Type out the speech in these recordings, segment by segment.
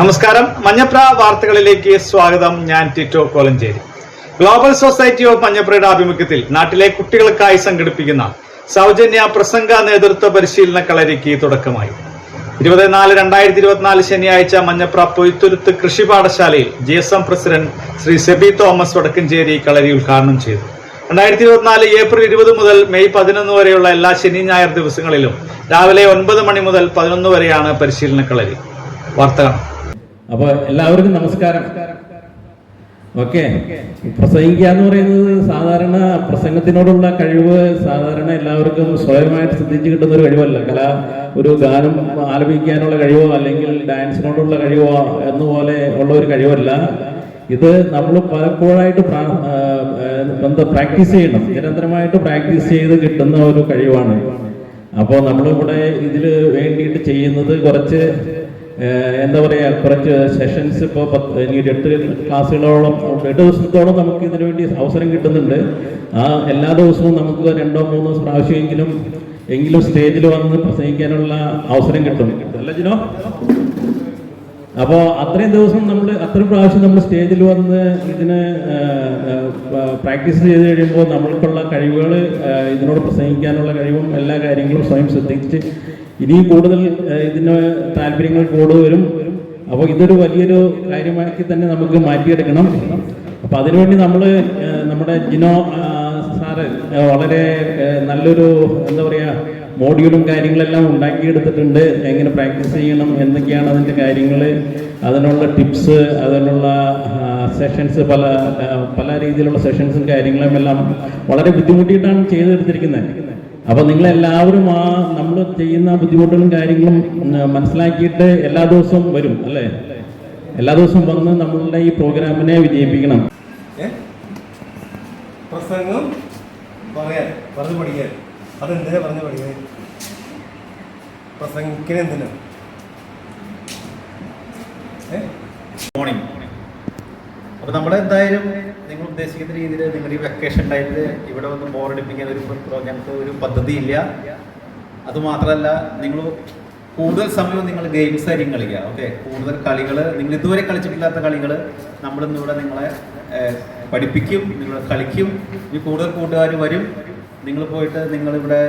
നമസ്കാരം. മഞ്ഞപ്ര വാർത്തകളിലേക്ക് സ്വാഗതം. ഞാൻ Tito Kolenchery. Global society of മഞ്ഞപ്രയുടെ ആഭിമുഖ്യത്തിൽ നാട്ടിലെ കുട്ടികൾക്കായി സംഘടിപ്പിക്കുന്ന സൗജന്യ പ്രസംഗ നേതൃത്വ പരിശീലന കളരിക്ക് തുടക്കമായി. ഇരുപത്തിനാല് രണ്ടായിരത്തി ഇരുപത്തിനാല് ശനിയാഴ്ച മഞ്ഞപ്ര പൊയ്ത്തുരുത്ത് കൃഷി പാഠശാലയിൽ G S M president Shri Seby Thomas Vadakkanchery kalari ഉദ്ഘാടനം ചെയ്തു. രണ്ടായിരത്തി ഇരുപത്തിനാല് ഏപ്രിൽ ഇരുപത് മുതൽ മെയ് പതിനൊന്ന് വരെയുള്ള എല്ലാ ശനി ഞായർ ദിവസങ്ങളിലും രാവിലെ ഒൻപത് മണി മുതൽ പതിനൊന്ന് വരെയാണ് പരിശീലന കളരി. വാർത്ത കാണാം അപ്പൊ എല്ലാവർക്കും നമസ്കാരം. ഓക്കെ. പ്രസംഗിക്കുക എന്ന് പറയുന്നത് സാധാരണ പ്രസംഗത്തിനോടുള്ള കഴിവ് സാധാരണ എല്ലാവർക്കും സ്വയമായിട്ട് ശ്രദ്ധിച്ചു കിട്ടുന്ന ഒരു കഴിവല്ല. കല ഒരു ഗാനം ആലപിക്കാനുള്ള കഴിവോ അല്ലെങ്കിൽ ഡാൻസിനോടുള്ള കഴിവോ എന്നുപോലെ ഉള്ള ഒരു കഴിവല്ല. ഇത് നമ്മൾ പലപ്പോഴായിട്ട് എന്താ പ്രാക്ടീസ് ചെയ്യണം. നിരന്തരമായിട്ട് പ്രാക്ടീസ് ചെയ്ത് കിട്ടുന്ന ഒരു കഴിവാണ്. അപ്പോൾ നമ്മളിവിടെ ഇതിൽ വേണ്ടിയിട്ട് ചെയ്യുന്നത് കുറച്ച് എന്താ പറയുക കുറച്ച് സെഷൻസ് ഇപ്പോൾ പത്ത് ഇനി ഒരു എട്ട് ക്ലാസ്സുകളോളം എട്ട് ദിവസത്തോളം നമുക്ക് ഇതിനു വേണ്ടി അവസരം കിട്ടുന്നുണ്ട്. ആ എല്ലാ ദിവസവും നമുക്ക് രണ്ടോ മൂന്നോ പ്രാവശ്യമെങ്കിലും എങ്കിലും സ്റ്റേജിൽ വന്ന് പ്രസംഗിക്കാനുള്ള അവസരം കിട്ടും. അല്ല ജിനോ? അപ്പോൾ അത്രയും ദിവസം നമ്മൾ അത്രയും പ്രാവശ്യം നമ്മൾ സ്റ്റേജിൽ വന്ന് ഇതിന് പ്രാക്ടീസ് ചെയ്ത് കഴിയുമ്പോൾ നമ്മൾക്കുള്ള കഴിവുകൾ ഇതിനോട് പ്രസംഗിക്കാനുള്ള കഴിവും എല്ലാ കാര്യങ്ങളും സ്വയം ശ്രദ്ധിച്ച് ഇനിയും കൂടുതൽ ഇതിന് താല്പര്യങ്ങൾ കൂടുതൽ വരും. അപ്പോൾ ഇതൊരു വലിയൊരു കാര്യമാക്കി തന്നെ നമുക്ക് മാറ്റിയെടുക്കണം. അപ്പം അതിനുവേണ്ടി നമ്മൾ നമ്മുടെ ജിനോ സാറ് വളരെ നല്ലൊരു എന്താ പറയുക മോഡ്യൂളും കാര്യങ്ങളെല്ലാം ഉണ്ടാക്കിയെടുത്തിട്ടുണ്ട്. എങ്ങനെ പ്രാക്ടീസ് ചെയ്യണം എന്തൊക്കെയാണ് അതിന്റെ കാര്യങ്ങൾ അതിനുള്ള ടിപ്സ് അതിനുള്ള സെഷൻസ് പല പല രീതിയിലുള്ള സെഷൻസും കാര്യങ്ങളും എല്ലാം വളരെ ബുദ്ധിമുട്ടിയിട്ടാണ് ചെയ്തെടുത്തിരിക്കുന്നത്. അപ്പോൾ നിങ്ങളെല്ലാവരും ആ നമ്മൾ ചെയ്യുന്ന ബുദ്ധിമുട്ടുകളും കാര്യങ്ങളും മനസ്സിലാക്കിയിട്ട് എല്ലാ ദിവസവും വരും അല്ലേ? എല്ലാ ദിവസവും വന്ന് നമ്മളുടെ ഈ പ്രോഗ്രാമിനെ വിജയിപ്പിക്കണം. പ്രസംഗം പറയാൻ പറഞ്ഞു പഠിക്കാൻ. അതെന്തിനാ പറഞ്ഞു പഠിക്കാൻ? പ്രസംഗിക്കണെന്തിനാ ഏ? മോർണിംഗ് അപ്പോൾ നമ്മൾ എന്തായാലും നിങ്ങൾ ഉദ്ദേശിക്കുന്ന രീതിയിൽ നിങ്ങൾ ഈ വെക്കേഷൻ ടൈമിൽ ഇവിടെ വന്ന് ബോറടിപ്പിക്കാൻ ഒരു പ്രോഗ്രാമത്തെ ഒരു പദ്ധതി ഇല്ല അതുമാത്രമല്ല നിങ്ങൾ കൂടുതൽ സമയവും നിങ്ങൾ ഗെയിംസ് ആയിരിക്കും കളിക്കുക ഓക്കെ കൂടുതൽ കളികൾ നിങ്ങൾ ഇതുവരെ കളിച്ചിട്ടില്ലാത്ത കളികൾ നമ്മൾ ഇവിടെ നിങ്ങളെ പഠിപ്പിക്കും നിങ്ങൾ കളിക്കും. ഇനി കൂടുതൽ കൂട്ടുകാർ വരും. നിങ്ങൾ പോയിട്ട് നിങ്ങളിവിടെ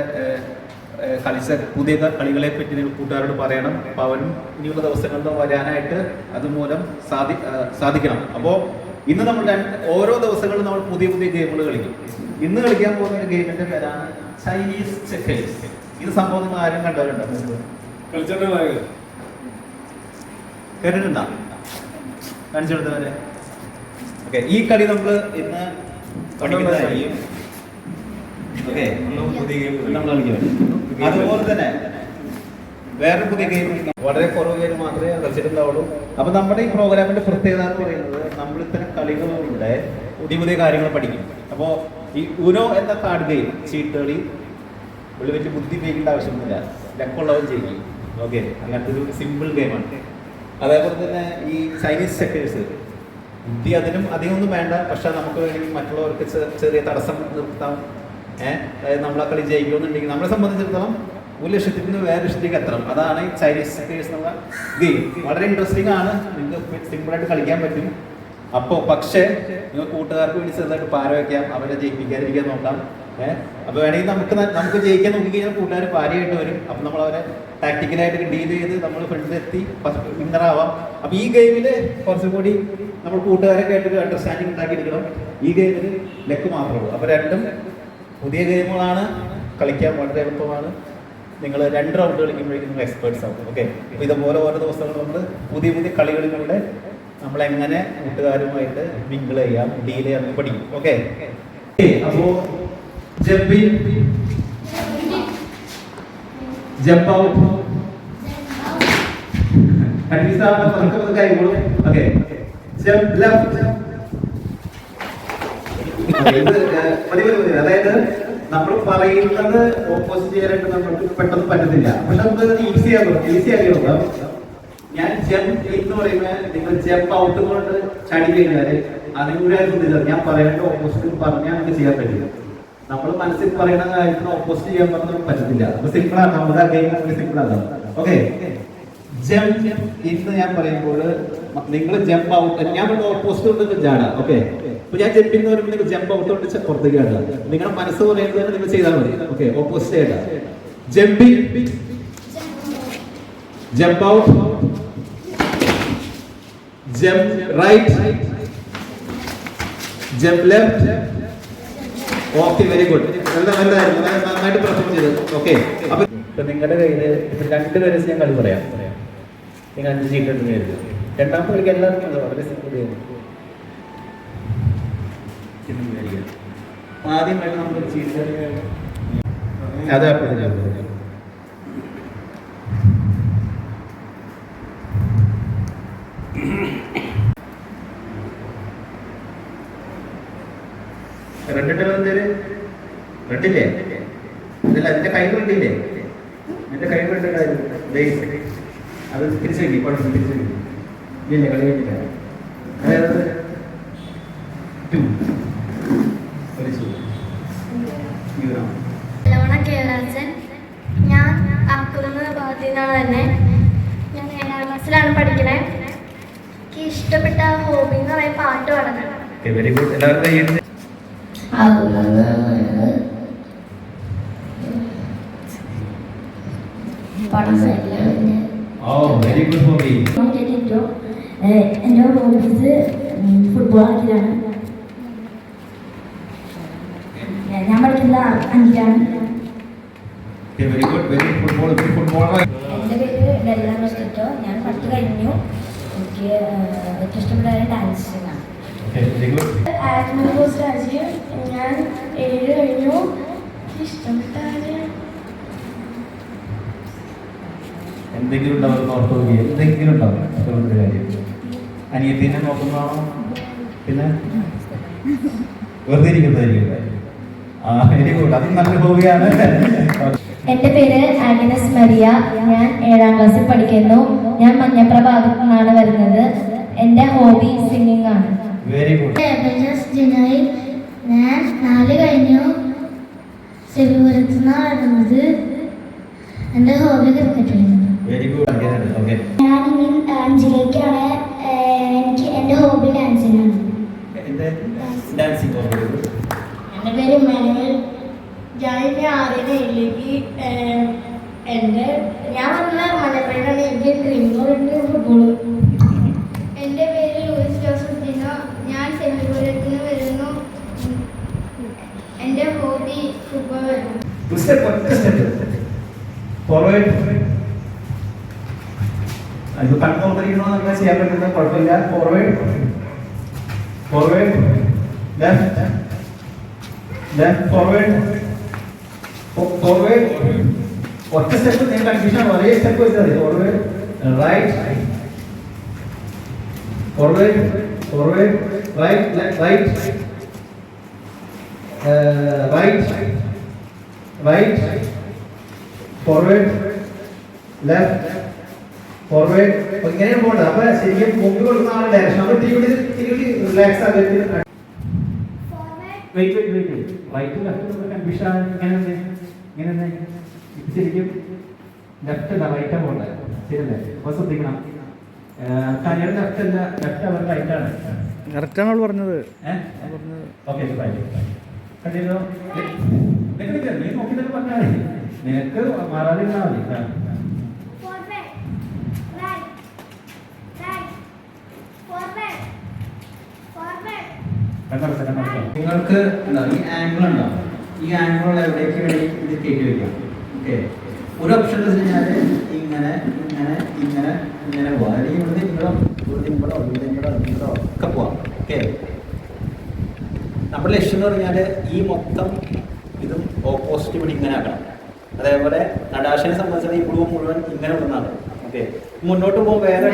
കളിച്ച പുതിയ കളികളെ പറ്റി നിങ്ങൾ കൂട്ടുകാരോട് പറയണം. അപ്പോൾ അവരും ഇനിയുള്ള ദിവസങ്ങളിൽ വരാനായിട്ട് അതുമൂലം സാധി സാധിക്കണം. അപ്പോൾ ഇന്ന് നമ്മൾ രണ്ട് ഓരോ ദിവസങ്ങളും നമ്മൾ പുതിയ പുതിയ ഗെയിമുകൾ കളിക്കും. ഇന്ന് കളിക്കാൻ പോകുന്ന ഒരു ഗെയിമിന്റെ പേരാണ് ചൈനീസ് ചെക്കേഴ്സ് ഇത് സംഭവം നിങ്ങൾ ആരും കണ്ടവരുണ്ടോ? കേട്ടിട്ടുണ്ടോ? ഓക്കെ ഈ കളി നമ്മൾ ഇന്ന് പഠിക്കുന്നതായിരിക്കും. ഓക്കെ പുതിയ ഗെയിം നമ്മൾ കളിക്കും. അതുപോലെ തന്നെ വേറെ പുതിയ ഗെയിം വളരെ കുറവ് പേര് മാത്രമേ കളിച്ചിട്ടുണ്ടാവുള്ളൂ. അപ്പൊ നമ്മുടെ ഈ പ്രോഗ്രാമിന്റെ പ്രത്യേകത എന്ന് പറയുന്നത് നമ്മൾ ഇത്തരം കളികളിലൂടെ പുതിയ പുതിയ കാര്യങ്ങൾ പഠിക്കും. അപ്പോൾ ഈ ഉനോ എന്ന കാർഡ് ഗെയിം ചീട്ട് കളി വലിയ വലിയ ബുദ്ധി ഉപയോഗിക്കേണ്ട ആവശ്യമൊന്നുമില്ല. ലക്കുള്ളവൻ ചെയ്യും. ഓക്കെ അങ്ങനത്തെ ഒരു സിമ്പിൾ ഗെയിമാണ് അതേപോലെ തന്നെ ഈ ചൈനീസ് ചെക്കേഴ്സ് ബുദ്ധി അതിനും അധികമൊന്നും വേണ്ട. പക്ഷെ നമുക്ക് വേണമെങ്കിൽ മറ്റുള്ളവർക്ക് ചെറിയ തടസ്സം നിർത്താം. ഏഹ്? അതായത് നമ്മളെ കളി ജയിക്കുമെന്നുണ്ടെങ്കിൽ നമ്മളെ സംബന്ധിച്ചിടത്തോളം ഒരു ലക്ഷത്തിൽ നിന്ന് വേറെ ലക്ഷത്തിലേക്ക് എത്തണം. അതാണ് ചൈനീസ് ചെക്കേഴ്സ് എന്നുള്ള ഗെയിം വളരെ ഇൻട്രസ്റ്റിംഗ് ആണ്. നിങ്ങൾക്ക് സിമ്പിളായിട്ട് കളിക്കാൻ പറ്റും. അപ്പോൾ പക്ഷേ നിങ്ങൾ കൂട്ടുകാർക്ക് വേണ്ടി ചെറുതായിട്ട് പാര വയ്ക്കാം അവരെ ജയിപ്പിക്കാതിരിക്കാൻ നോക്കാം. ഏഹ് അപ്പോൾ വേണമെങ്കിൽ നമുക്ക് നമുക്ക് ജയിക്കാൻ നോക്കി കഴിഞ്ഞാൽ കൂട്ടുകാർ പാരയായിട്ട് വരും. അപ്പോൾ നമ്മൾ അവരെ ടാക്ടിക്കലായിട്ട് ഡീൽ ചെയ്ത് നമ്മൾ ഫ്രണ്ടിലെത്തി വിന്നർ ആവാം. അപ്പോൾ ഈ ഗെയിമിൽ കുറച്ചും കൂടി നമ്മൾ കൂട്ടുകാരൊക്കെ ആയിട്ട് അണ്ടർസ്റ്റാൻഡിങ് ഉണ്ടാക്കിയെടുക്കണം. ഈ ഗെയിമിൽ ലെക്ക് മാത്രമേ ഉള്ളൂ. അപ്പോൾ രണ്ടും പുതിയ ഗെയിമുകളാണ് കളിക്കാൻ വളരെ എളുപ്പമാണ്. നിങ്ങൾ രണ്ട് റൗണ്ട് കളിക്കുമ്പോഴേക്കും നിങ്ങൾ എക്സ്പേർട്സ് ആവും. ഓക്കെ അപ്പോൾ ഇതുപോലെ ഓരോ ദിവസങ്ങൾ നമ്മൾ പുതിയ പുതിയ കളികളിലൂടെ നമ്മൾ എങ്ങനെ കൂട്ടുകാരുമായിട്ട് മിങ്കിൾ ചെയ്യാം ഡീൽ ചെയ്യാം പഠിക്കും. Okay jumping jump out left. അതായത് നമ്മൾ പറയുന്നത് ഓപ്പോസിറ്റ് ചെയ്യാനായിട്ട് നമുക്ക് പെട്ടെന്ന് പറ്റത്തില്ല. പക്ഷെ നമുക്ക് ഈസി ആകും ഈസി ആക്കി ഞാൻ ജമ്പ് എന്ന് പറയുമ്പോൾ നിങ്ങൾ ജമ്പ് ഔട്ട് കൊണ്ട് ചടി കഴിഞ്ഞാൽ അതിനും കൂടി ആയിരുന്നു ഞാൻ പറയേണ്ട ഓപ്പോസിറ്റ് പറഞ്ഞാൽ നമുക്ക് ചെയ്യാൻ പറ്റില്ല. നമ്മൾ മനസ്സിൽ പറയുന്ന കാര്യത്തിന് ഓപ്പോസിറ്റ് ചെയ്യാൻ പറഞ്ഞാൽ നമുക്ക് പറ്റത്തില്ല. അപ്പൊ സിമ്പിൾ ആണ് നമ്മുടെ ഗെയിം സിമ്പിൾ ആണ് ഓക്കെ ഇന്ന് ഞാൻ പറയുമ്പോൾ നിങ്ങൾ ജമ്പ് ഔട്ട് ഞാൻ ഓപ്പോസിറ്റ് കൊണ്ട് ജാണ് ഓക്കെ അപ്പൊ ഞാൻ ജമ്പിംഗ് എന്ന് പറയുമ്പോൾ നിങ്ങൾ ജമ്പ് ഔട്ട് കൊണ്ട് പുറത്തേക്ക് ആടുക നിങ്ങളുടെ മനസ്സ് പറയുന്നത് നിങ്ങൾ ചെയ്താൽ മതി ഓക്കെ ഓപ്പോസിറ്റ് ആയിട്ട്. Jumpy jump out jump right jump left okay very good നല്ല നല്ലതായിരുന്നു. നന്നായിട്ട് പെർഫോം ചെയ്തു ഓക്കെ അപ്പൊ നിങ്ങളുടെ കയ്യിൽ രണ്ടുപേരെ രണ്ട് പേരെ ഞാൻ കളി പറയാം. നിങ്ങൾ അഞ്ച് സീറ്റ് എടുത്ത് കരുതുക രണ്ടാമത്തെ കളിക്ക് എല്ലാവർക്കും അത് വളരെ സിമ്പിൾ ആദ്യമായിട്ട് നമ്മൾ അതെ എന്തേര് റെഡില്ലേ ഇതല്ല എന്റെ കൈ കണ്ടില്ലേ? എന്റെ കൈ ബേസ് അത് തിരിച്ചു കിട്ടി കുഴപ്പം തിരിച്ചു കിട്ടി ഇല്ല കളി കഴിഞ്ഞില്ല. അതായത് ടു. ഞാൻ അക്കുന്ന് ഭാഗത്തു നിന്നാണ് തന്നെ. ഞാൻ ഏഴാം ക്ലാസ്സിലാണ് പഠിക്കണേ. എനിക്ക് ഇഷ്ടപ്പെട്ട ഹോബി എന്ന് പറയുന്നത് പാട്ട് വെരി ഗുഡ് എല്ലാവരും. വെരി ഗുഡ് ഹോബി എന്റെ ഹോബീസ് ഫുട്ബോൾ കളിക്കലാണ് ഞാൻ പഠിക്കുന്ന അഞ്ചിലാണ് very good very football football എന്റെ പേര് ഡെല്ലാം വെച്ചിട്ടോ ഞാൻ പത്ത് കഴിഞ്ഞു. എനിക്ക് ഏറ്റവും ഇഷ്ടപ്പെട്ട ഡാൻസ് ആണ്. വെരി ഗുഡ് ആത്മബോസ് രാജ്യം ഞാൻ ഏഴ് കഴിഞ്ഞു. ഇഷ്ടപ്പെട്ട കാര്യം എന്തെങ്കിലും ഉണ്ടാവും ഓർത്ത് നോക്കി എന്തെങ്കിലും ഉണ്ടാവും. ഇഷ്ടപ്പെട്ട കാര്യം. അനിയത്തിനെ നോക്കുന്നതാണോ? പിന്നെ? വെറുതെ ഇരിക്കുന്നതായിരിക്കും ആ വെരി ഗുഡ് അത് നല്ല ഹോബിയാണ്. എന്റെ പേര് ആഗ്നസ് മരിയ. ഞാൻ ഏഴാം ക്ലാസ്സിൽ പഠിക്കുന്നു. ഞാൻ മഞ്ഞപ്ര ഭാഗത്തു നിന്നാണ് വരുന്നത്. എന്റെ ഹോബി സിംഗിങ് ആണ്. വെരി ഗുഡ് ജിനായി ഞാൻ നാല് കഴിഞ്ഞു. സെബിപുരത്തു നിന്നാണ് വരുന്നത്. എന്റെ hobby cricket very good okay ഞാൻ ഇനി അഞ്ചിലേക്കാണ് എനിക്ക് എന്റെ ഹോബി ഡാൻസിങ് ആണ് ഡാൻസിങ് ഹോബി എന്റെ പേര് മാനുവൽ. ഞാൻ ഇനി ആദ്യം ഏഴിലേക്ക് എന്റെ ഞാൻ വന്ന മലപ്പുറമാണ് എന്റെ ഡ്രീമുണ്ട് ഫുട്ബോൾ എന്റെ പേര് ലൂയിസ് ജോസഫ് ഡിനോ ഞാൻ നിന്ന് വരുന്നു. എന്റെ ഹോബി ഫുട്ബോൾ ഫോർവേഡ് അത് കണ്ടുകൊണ്ടിരിക്കണോ അങ്ങനെ ചെയ്യാൻ പറ്റുന്ന കുഴപ്പമില്ല forward forward left left forward forward ഒറ്റ സ്റ്റെപ്പ് നിങ്ങൾ കൺഫ്യൂഷൻ ഒരേ സ്റ്റെപ്പ് വെച്ചാൽ മതി forward right forward forward right right right right forward left forward ഇങ്ങനെ പോകണ്ട. അപ്പൊ ശരിക്കും മുമ്പ് കൊടുക്കുന്ന ആളുടെ ഡയറക്ഷൻ അപ്പൊ ഇത്തിരി ഇത്തിരി റിലാക്സ് ആകരുത് wait wait wait right left confusion ഇങ്ങനെ. ഇങ്ങനെ. ഇത് ശരിക്കും ലെഫ്റ്റ് അല്ല റൈറ്റ് പോകണ്ടത് ശരിയല്ലേ? അപ്പൊ ശ്രദ്ധിക്കണം. കരിയർ ലെഫ്റ്റ് അല്ല ലെഫ്റ്റ് അവർ റൈറ്റ് ആണ്. കറക്റ്റാണ് അവൾ പറഞ്ഞത്. ഓക്കെ കണ്ടില്ലോ നീ നോക്കി തന്നെ പറഞ്ഞാൽ മതി. നിനക്ക് മാറാതിരുന്നാൽ മതി ആ. കണ്ടോ, കണ്ടോ, കണ്ടോ. നിങ്ങൾക്ക് ഈ ആംഗിൾ ഉണ്ടാവും ഈ ആംഗിൾ എവിടേക്ക് വേണ്ടി ഇത് കയറ്റി വെക്കാം ഓക്കെ ഒരു ഓപ്ഷൻ വെച്ച് കഴിഞ്ഞാൽ ഇങ്ങനെ ഇങ്ങനെ ഇങ്ങനെ ഇങ്ങനെ പോവാം. അല്ലെങ്കിൽ ഇവിടുന്ന് ഇങ്ങോട്ടോ ഇവിടുന്ന് ഇങ്ങടോ ഇവിടുന്ന് ഇങ്ങടോ ഇങ്ങടോ ഒക്കെ പോവാം. ഓക്കെ നമ്മുടെ ലക്ഷ്യം എന്ന് പറഞ്ഞാൽ ഈ മൊത്തം ഇതും ഓപ്പോസിറ്റ് ഇവിടെ ഇങ്ങനെ ആക്കണം. അതേപോലെ നടാശനെ സംബന്ധിച്ചാൽ ഈ കുടുംബം മുഴുവൻ ഇങ്ങനെ വിടുന്നതാണ് ഓക്കെ മുന്നോട്ട് പോകുമ്പോൾ വേറെ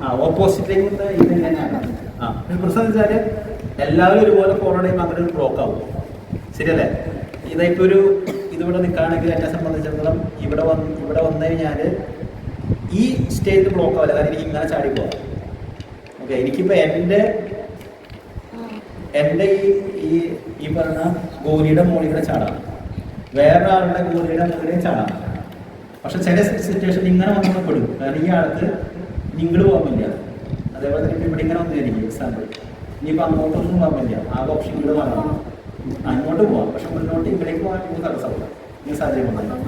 ആ ഓപ്പോസിറ്റിലേക്ക് ഇത് ഇതിങ്ങനെ ആക്കണം. പ്രശ്നം വെച്ചാൽ എല്ലാവരും ഒരുപോലെ മാത്രമേ അങ്ങനെ ഒരു ബ്ലോക്ക് ആവും. ശരിയല്ലേ? ഇതായിപ്പോ ഒരു ഇതിവിടെ നിൽക്കുകയാണെങ്കിൽ എന്നെ സംബന്ധിച്ചിടത്തോളം ഇവിടെ വന്ന് ഇവിടെ വന്നു കഴിഞ്ഞാൽ ഈ സ്റ്റേജ് ബ്ലോക്ക് ആവില്ല. കാരണം എനിക്ക് ഇങ്ങനെ ചാടി പോവാം. ഓക്കെ എനിക്കിപ്പോൾ എന്റെ എന്റെ ഈ ഈ ഈ പറഞ്ഞ ഗോലിയുടെ മുകളിൽ കൂടെ ചാടാം. വേറെ ആളുടെ ഗോലിയുടെ മുകളിൽ ചാടാം. പക്ഷെ ചില സിറ്റുവേഷൻ ഇങ്ങനെ വന്നപ്പോൾ പെടും. കാരണം ഈ ആൾക്ക് നിങ്ങൾ പോകാൻ പറ്റില്ല. അതേപോലെ തന്നെ ഇവിടെ ഇങ്ങനെ വന്നിരിക്കും എക്സാമ്പിൾ ഇനിയിപ്പോൾ അങ്ങോട്ടൊന്നും പോകാൻ പറ്റില്ല ആ ഓപ്ഷൻ ഇവിടെ വേണം. അങ്ങോട്ട് പോവാം. പക്ഷെ മുന്നോട്ട് ഇവിടേക്ക് പോകാൻ നമുക്ക് തടസ്സമില്ല ഇനി സാഹചര്യം വന്നാൽ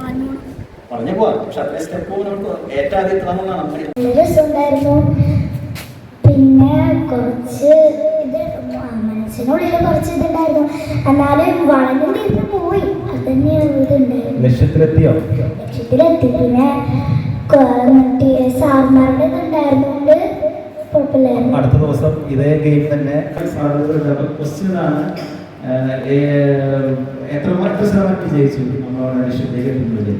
പറഞ്ഞു പോവാം. പക്ഷെ അത്രയും സ്റ്റെപ്പ് നമുക്ക് ഏറ്റവും ആദ്യം എത്തണമെന്നാണ് നമ്മുടെ നല്ല പിന്നെ കുറച്ച് ഇത് മനസ്സിനുള്ളിൽ കുറച്ച് ഇതുണ്ടായിരുന്നു. എന്നാലും പോയി. അത് തന്നെയാണ് ഇതുണ്ടായിരുന്നു ലക്ഷ്യത്തിലെത്തിയോ? ലക്ഷ്യത്തിലെത്തി. പിന്നെ മറ്റേ സാർമാരുടെ ഇതുണ്ടായിരുന്നുകൊണ്ട് കുഴപ്പമില്ലായിരുന്നു അടുത്ത ദിവസം ഇതേ ഗെയിം തന്നെ ക്വസ്റ്റ്യൻ ആണ് ഏഹ്, ഏഹ്, എത്ര മാർക്ക് ശതമാനം വിജയിച്ചു നമ്മളോട് എത്തുന്നത്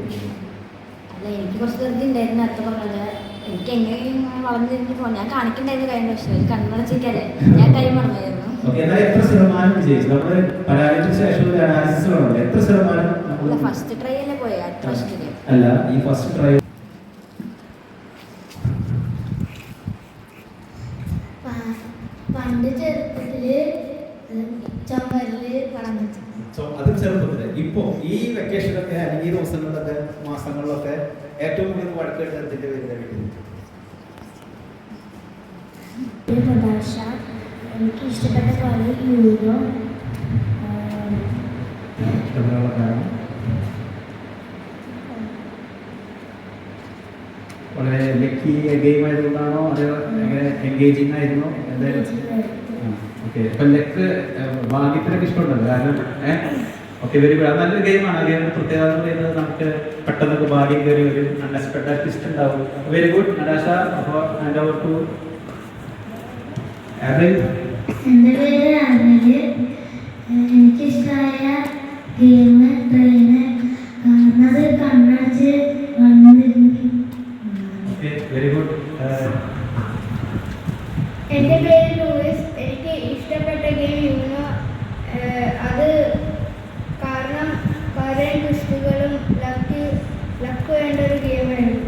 അല്ല എനിക്ക് കുറച്ച് ധൃതി ഉണ്ടായിരുന്നു. നേരത്തെ പറഞ്ഞത് എനിക്ക് എങ്ങനെയും വളർന്നു തിരിഞ്ഞ് പോകാം ഞാൻ കാണിക്കണ്ടായിരുന്നു കഴിഞ്ഞ പക്ഷേ കണ്ണടച്ചിരിക്കല്ലേ ഞാൻ കൈ മറന്നായിരുന്നു ഓക്കെ എന്നാൽ എത്ര ശതമാനം വിജയിച്ചു നമ്മൾ പരാജയത്തിന് ശേഷം അനാലിസിസ് എത്ര ശതമാനം നമ്മൾ ഫസ്റ്റ് ട്രൈ അല്ലേ പോയത് അടുത്ത അല്ല ഈ ഫസ്റ്റ് ട്രൈ പണ്ട് ചെറുപ്പത്തിൽ ചുമരിൽ പടം അത് ചെറുപ്പത്തിൽ. ഇപ്പോ ഈ വെക്കേഷനൊക്കെ അല്ലെങ്കിൽ ഈ ദിവസങ്ങളിലൊക്കെ മാസങ്ങളിലൊക്കെ ഏറ്റവും കൂടുതൽ വഴക്ക് എന്തിന്റെ പേരിലാണ് വീട്ടിൽ പ്രഭാഷ എനിക്ക് ഇഷ്ടപ്പെട്ട കളി യൂറോ വളരെ ലക്കി ഗെയിം ആയതുകൊണ്ടാണോ അത്. എൻഗേജിങ് ആയിരുന്നു എന്തായാലും. ഓക്കെ അപ്പൊ ലെക്ക് ഭാഗ്യത്തിനൊക്കെ ഇഷ്ടമുണ്ടല്ലോ കാരണം ഏഹ് ഓക്കെ വെരി ഗുഡ് നല്ലൊരു ഗെയിമാണ് ഗെയിമിന്റെ പ്രത്യേകത എന്ന് പറയുന്നത് നമുക്ക് പെട്ടെന്നൊക്കെ ഭാഗ്യം കയറി ഒരു അൺഎക്സ്പെക്ടഡ് ട്വിസ്റ്റ് ഉണ്ടാവും. Very good Natasha hand over to എന്റെ പേര് അനിൽ എനിക്കിഷ്ടമായ ഗെയിം ട്രെയിന് അത് കണ്ണടച്ച് വെരി ഗുഡ് എന്റെ പേര് ലൂയിസ്. എനിക്ക് ഇഷ്ടപ്പെട്ട ഗെയിം യൂണോ അത് കാരണം കുറേ ട്വിസ്റ്റുകളും ലക്ക് ലക്ക് വേണ്ട ഒരു ഗെയിമായിരുന്നു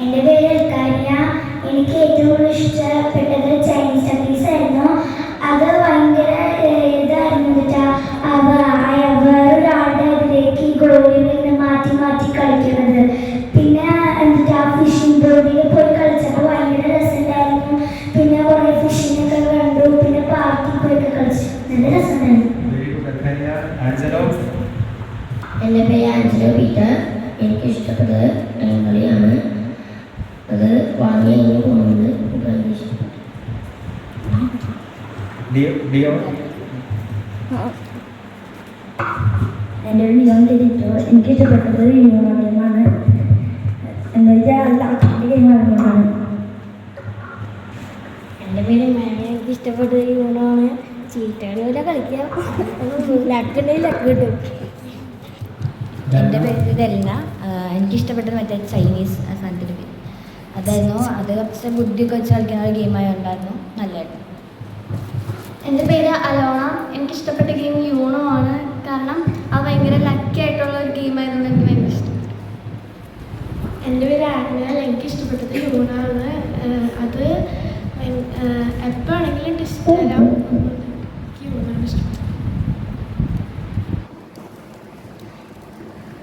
എന്റെ പേര് എൽക്കാരിയ എനിക്ക് ഏറ്റവും കൂടുതൽ ഇഷ്ടപ്പെട്ടത് എന്റെ ഒരു നിയമം തിരിച്ചു എനിക്ക് ഇഷ്ടപ്പെട്ടത് യൂണിയൻ ഗെയിമാണ് എന്ന് വെച്ചാൽ അത് ഗെയിം മാധ്യമമാണ് എന്റെ പേര് മേന എനിക്ക് ഇഷ്ടപ്പെട്ട യൂണോണ് ചീറ്റാണ് പോലെ കളിക്കാം. ലക്കുണ്ടെങ്കിൽ ലക്ക് കിട്ടും. എന്റെ പേര് ഇതല്ല എനിക്ക് ഇഷ്ടപ്പെട്ടത് മറ്റേ ചൈനീസ് സാധനത്തിന്റെ പേര്. അതായിരുന്നു. അത് കുറച്ച് ബുദ്ധിയൊക്കെ വെച്ച് കളിക്കുന്ന ഒരു ഗെയിമായി ഉണ്ടായിരുന്നു നല്ലതായിരുന്നു എന്റെ പേര് അലോണ. എനിക്കിഷ്ടപ്പെട്ട ഗെയിം യൂണോ ആണ് കാരണം അത് ഭയങ്കര ലക്കി ആയിട്ടുള്ള ഒരു ഗെയിം ആയതുകൊണ്ട് എനിക്ക് ഭയങ്കര ഇഷ്ടം എന്റെ പേര് ആഗ്നൽ എനിക്ക് ഇഷ്ടപ്പെട്ടത് ഏഹ് അത് എപ്പോഴാണെങ്കിലും ഡിസ്റ്റ് തരാം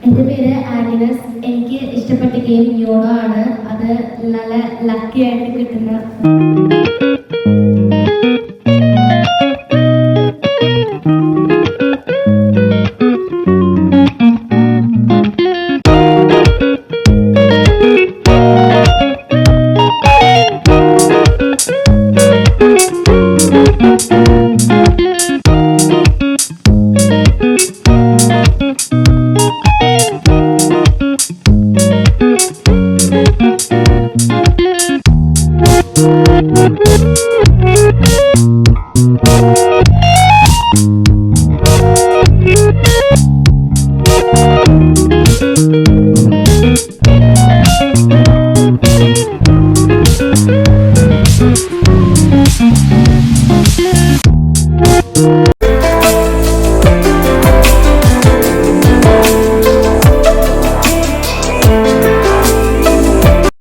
എന്റെ പേര് ആഗ്നസ് എനിക്ക് ഇഷ്ടപ്പെട്ട ഗെയിം യോണോ ആണ്. അത് നല്ല ലക്കി ആയിട്ട് കിട്ടുന്ന Thank you.